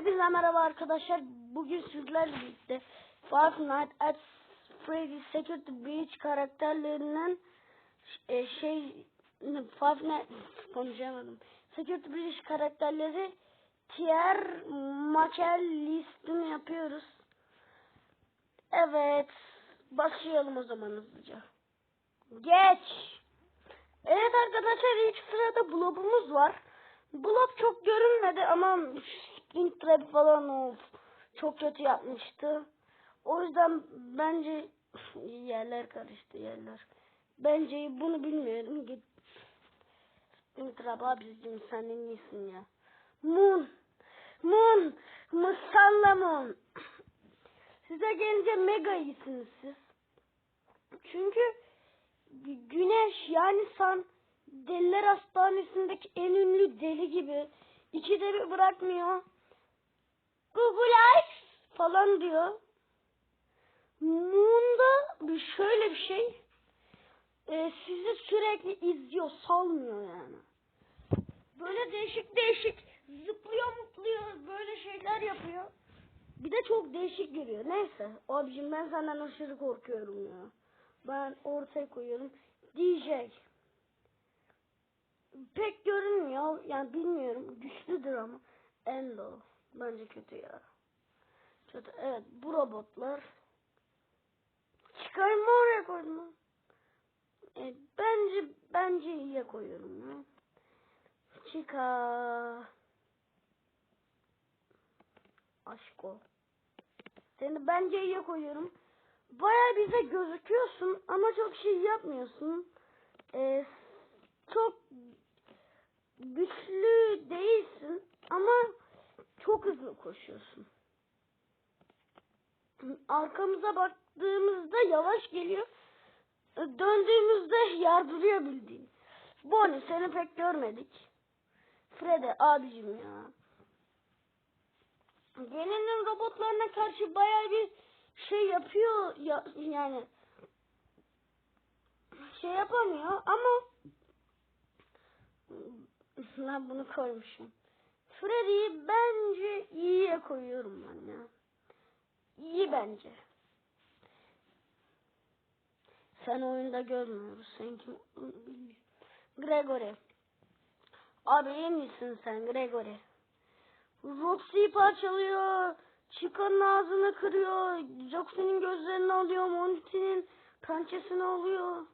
Hepinize merhaba arkadaşlar. Bugün sizlerle birlikte Five at Freddy's Security Breach karakterlerinden e, şey Five Nights konuşamadım. Security Breach karakterleri tier makel listini yapıyoruz. Evet. Başlayalım o zaman hızlıca. Geç. Evet arkadaşlar ilk sırada blobumuz var. Blob çok görünmedi ama Spring Trap falan of, çok kötü yapmıştı. O yüzden bence yerler karıştı yerler. Bence bunu bilmiyorum. Git Spring Trap abicim sen en iyisin ya. Moon. Moon. Musalla Moon. Size gelince mega iyisiniz siz. Çünkü güneş yani san deliler hastanesindeki en ünlü deli gibi ikide bir bırakmıyor. Google Eyes falan diyor. Moon'da bir şöyle bir şey e, sizi sürekli izliyor salmıyor yani. Böyle değişik değişik zıplıyor mutluyor böyle şeyler yapıyor. Bir de çok değişik görüyor. Neyse abicim ben senden aşırı korkuyorum ya. Ben ortaya koyuyorum. DJ. Pek görünmüyor. Yani bilmiyorum. Güçlüdür ama. Endo. Bence kötü ya. Kötü. Evet bu robotlar. Çıkarma oraya koydum. E, bence bence iyiye koyuyorum ya. Çıka. Aşko. Seni bence iyiye koyuyorum. Baya bize gözüküyorsun ama çok şey yapmıyorsun. Ee, çok güçlü değilsin çok hızlı koşuyorsun. Arkamıza baktığımızda yavaş geliyor. Döndüğümüzde yardırıyor bildiğin. Bonnie seni pek görmedik. Fred'e abicim ya. Gelinin robotlarına karşı bayağı bir şey yapıyor ya, yani şey yapamıyor ama ben bunu koymuşum. Freddy'yi bence iyiye koyuyorum ben ya. İyi bence. Sen oyunda görmüyoruz. Sen kim. Gregory. Abi iyi misin sen Gregory? Roxy'yi parçalıyor. Chican'ın ağzını kırıyor. Jackson'ın gözlerini alıyor. Monty'nin pençesini alıyor.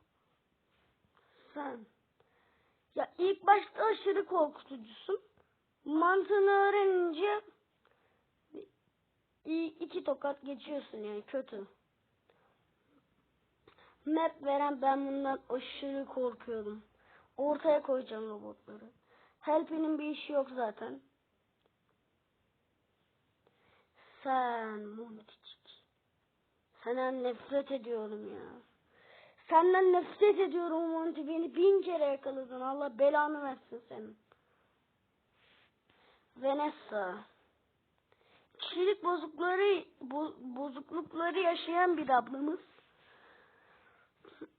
Sen. Ya ilk başta aşırı korkutucusun. Mantığını öğrenince iki tokat geçiyorsun yani kötü. Map veren ben bundan aşırı korkuyordum. Ortaya koyacağım robotları. Help'inin bir işi yok zaten. Sen Monticik. Senden nefret ediyorum ya. Senden nefret ediyorum Monty. Beni bin kere yakaladın. Allah belanı versin senin. Vanessa. Kişilik bozukları bo, bozuklukları yaşayan bir ablamız.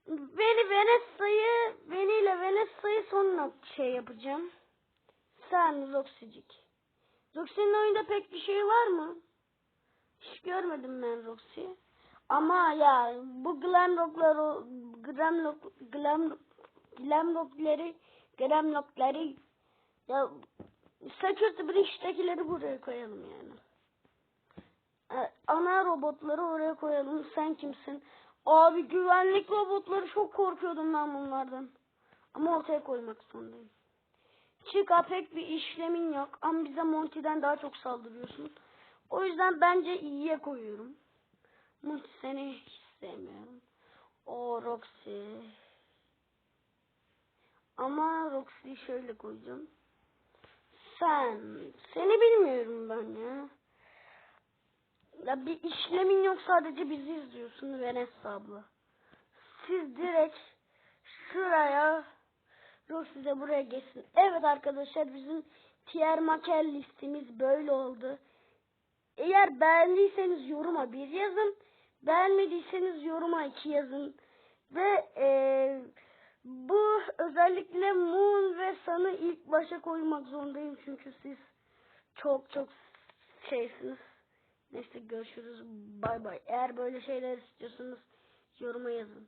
Beni Vanessa'yı beniyle Vanessa'yı sonra şey yapacağım. Sen Roxy'cik. Roxy'nin oyunda pek bir şey var mı? Hiç görmedim ben Roxy. Ama ya bu Glamrock'lar o Glamrock Glam Glamrock'ları Glamrock'ları ya Security Breach'tekileri buraya koyalım yani. Ee, ana robotları oraya koyalım. Sen kimsin? Abi güvenlik robotları çok korkuyordum ben bunlardan. Ama ortaya koymak zorundayım. Chica pek bir işlemin yok ama bize Monty'den daha çok saldırıyorsun. O yüzden bence iyiye koyuyorum. Monty seni hiç sevmiyorum. O Roxy. Ama Roxy'yi şöyle koyacağım. Sen. Seni bilmiyorum ben ya. Ya bir işlemin yok sadece bizi izliyorsun Vanessa abla. Siz direkt şuraya Roxy de buraya geçsin. Evet arkadaşlar bizim tier makel listemiz böyle oldu. Eğer beğendiyseniz yoruma bir yazın. Beğenmediyseniz yoruma iki yazın. Ve e, bu özellikle Moon ve Sun'ı ilk başa koymak zorundayım. Çünkü siz çok çok şeysiniz. Neyse görüşürüz. Bay bay. Eğer böyle şeyler istiyorsanız yoruma yazın.